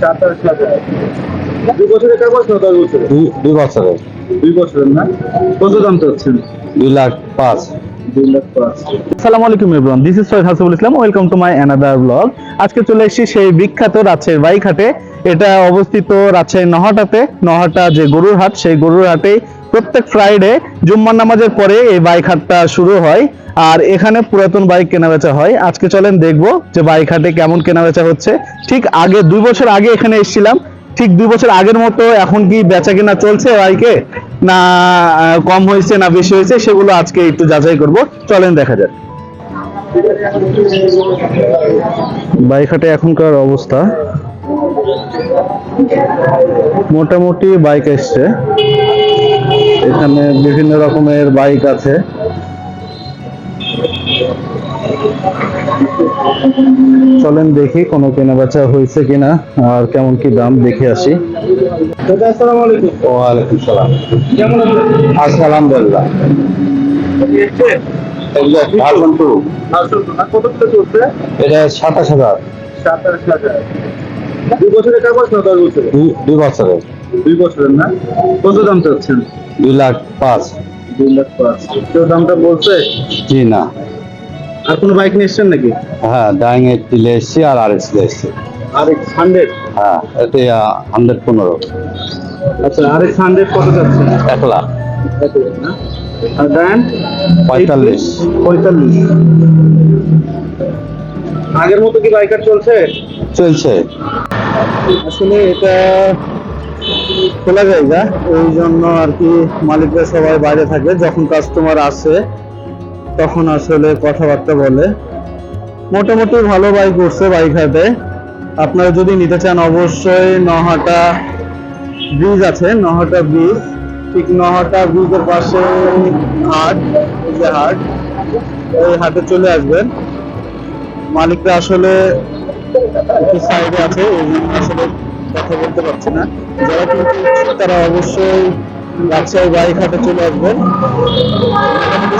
সাতাশ হাজার। দুই বছরের কাগজ না দশ বছরের দুই দুই বছরের। দুই বছরের না? কত দাম চাচ্ছেন? দুই লাখ পাঁচ। দুই লাখ পাঁচ। আসসালামু আলাইকুম everyone this is Syed Hasibul Islam welcome to my another blog আজকে চলে এসেছি সেই বিখ্যাত রাজশাহীর বাইক হাটে এটা অবস্থিত রাজশাহীর নহাটাতে নহাটা যে গরুর হাট সেই গরুর হাটে প্রত্যেক ফ্রাইডে জুম্মার নামাজের পরে এই বাইক হাটটা শুরু হয়। আর এখানে পুরাতন বাইক কেনাবেচা হয়। আজকে চলেন দেখব যে বাইক হাটে কেমন কেনাবেচা হচ্ছে। ঠিক আগে দুই বছর আগে এখানে এসেছিলাম। ঠিক দুই বছর আগের মতো এখন কি বেচা কেনা চলছে বাইকে না কম হয়েছে না বেশি হয়েছে, সেগুলো আজকে একটু যাচাই করব। চলেন দেখা যাক। বাইক হাটে এখনকার অবস্থা। মোটামুটি বাইক এসছে। এখানে বিভিন্ন রকমের বাইক আছে। চলেন দেখি কোনো কেনা বেচা হয়েছে কিনা আর কেমন কি দাম দেখে আসি। ওয়ালাইকুম সালাম। আলহামদুলিল্লাহ। এটা সাতাশ হাজার। সাতাশ হাজার। দুই বছরের কাগজ না দশ বছরের দুই দুই বছরের দুই বছরের না? কত দাম চাচ্ছেন? দুই লাখ পাঁচ। দুই লাখ পাঁচ। কেউ দামটা বলছে? জি না। আর কোনো বাইক নিয়ে এসছেন নাকি? হ্যাঁ ডাইং এইট দিলে এসছি আর আর এক্স এসছি। আর এক্স হান্ড্রেড হ্যাঁ এটা হান্ড্রেড পনেরো। আচ্ছা আর এক্স হান্ড্রেড কত যাচ্ছে এক লাখ। আর পঁয়তাল্লিশ। পঁয়তাল্লিশ। আগের মতো কি বাইকার চলছে? চলছে। আসলে এটা খোলা জায়গা। ওই জন্য আর কি মালিকরা সবাই বাইরে থাকে। যখন কাস্টমার আসে, তখন আসলে কথাবার্তা বলে। মোটামুটি ভালো বাইক উঠছে বাইক হাটে আপনারা যদি নিতে চান, অবশ্যই নহাটা ব্রিজ আছে। নহাটা ব্রিজ ঠিক নহাটা ব্রিজের পাশে হাট যে হাট ওই হাটে চলে আসবেন। মালিকরা আসলে সাইডে আছে, এই জন্য আসলে কথা বলতে পারছি না। যারা কিন্তু তারা অবশ্যই রাজশাহী বাইক হাটে চলে আসবেন।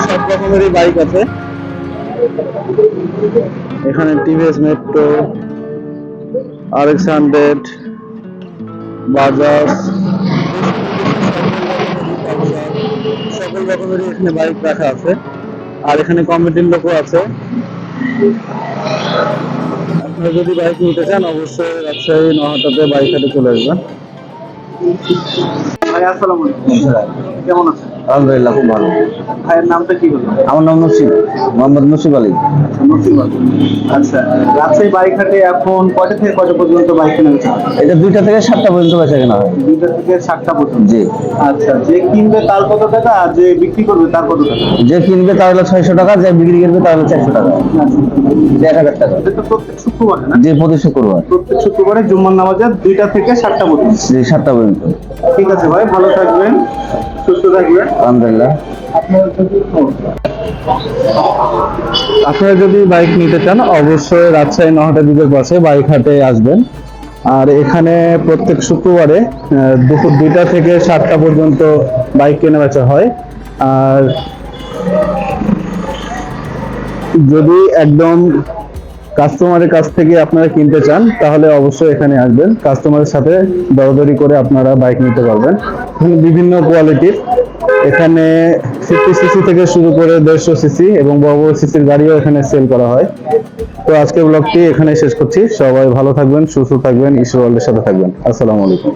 সব রকমেরই বাইক আছে। এখানে TVS Metro R X hundred Bajaj, সকল রকমেরই এখানে বাইক রাখা আছে। আর এখানে কমিটির লোকও আছে। আপনারা যদি বাইক নিতে চান অবশ্যই রাজশাহী নহাটাতে বাইক হাটে চলে আসবেন। ভাই আসসালামু আলাইকুম। কেমন আছেন? আলহামদুলিল্লাহ খুব ভালো। ভাইয়ের নামটা কি হলো আমার নাম নসিব মোহাম্মদ নসিব আলী। নসিব আচ্ছা রাজশাহী বাইক হাটে এখন কয়টা থেকে কয়টা পর্যন্ত বাইক কেনা এটা দুইটা থেকে সাতটা পর্যন্ত বেচা কেনা হয়। দুইটা থেকে সাতটা পর্যন্ত? জি। আচ্ছা যে কিনবে তার কত টাকা আর যে বিক্রি করবে তার কত টাকা? যে কিনবে তাহলে ছয়শো টাকা যে বিক্রি করবে তাহলে চারশো টাকা। এক হাজার টাকা। এটা প্রত্যেক শুক্রবারে না? যে প্রতি শুক্রবার। প্রত্যেক শুক্রবারে জুম্মার নামাজের দুইটা থেকে সাতটা পর্যন্ত। যে সাতটা পর্যন্ত। ঠিক আছে ভাই ভালো থাকবেন সুস্থ থাকবেন। আলহামদুলিল্লাহ। আপনারা যদি বাইক নিতে চান, অবশ্যই রাজশাহী নহাটা ব্রিজের পাশে বাইক হাটে আসবেন। আর এখানে প্রত্যেক শুক্রবারে দুপুর দুইটা থেকে সাতটা পর্যন্ত বাইক কেনা বেচা হয়। আর যদি একদম কাস্টমারের কাছ থেকে আপনারা কিনতে চান, তাহলে অবশ্যই এখানে আসবেন। কাস্টমারের সাথে দরদরি করে আপনারা বাইক নিতে পারবেন। বিভিন্ন কোয়ালিটির এখানে ফিফটি সিসি থেকে শুরু করে দেড়শো সিসি এবং বড় বড় সিসির গাড়িও এখানে সেল করা হয়। তো আজকে ব্লগটি এখানে শেষ করছি। সবাই ভালো থাকবেন, সুস্থ থাকবেন ঈশ্বর সাথে থাকবেন। আসসালামু আলাইকুম।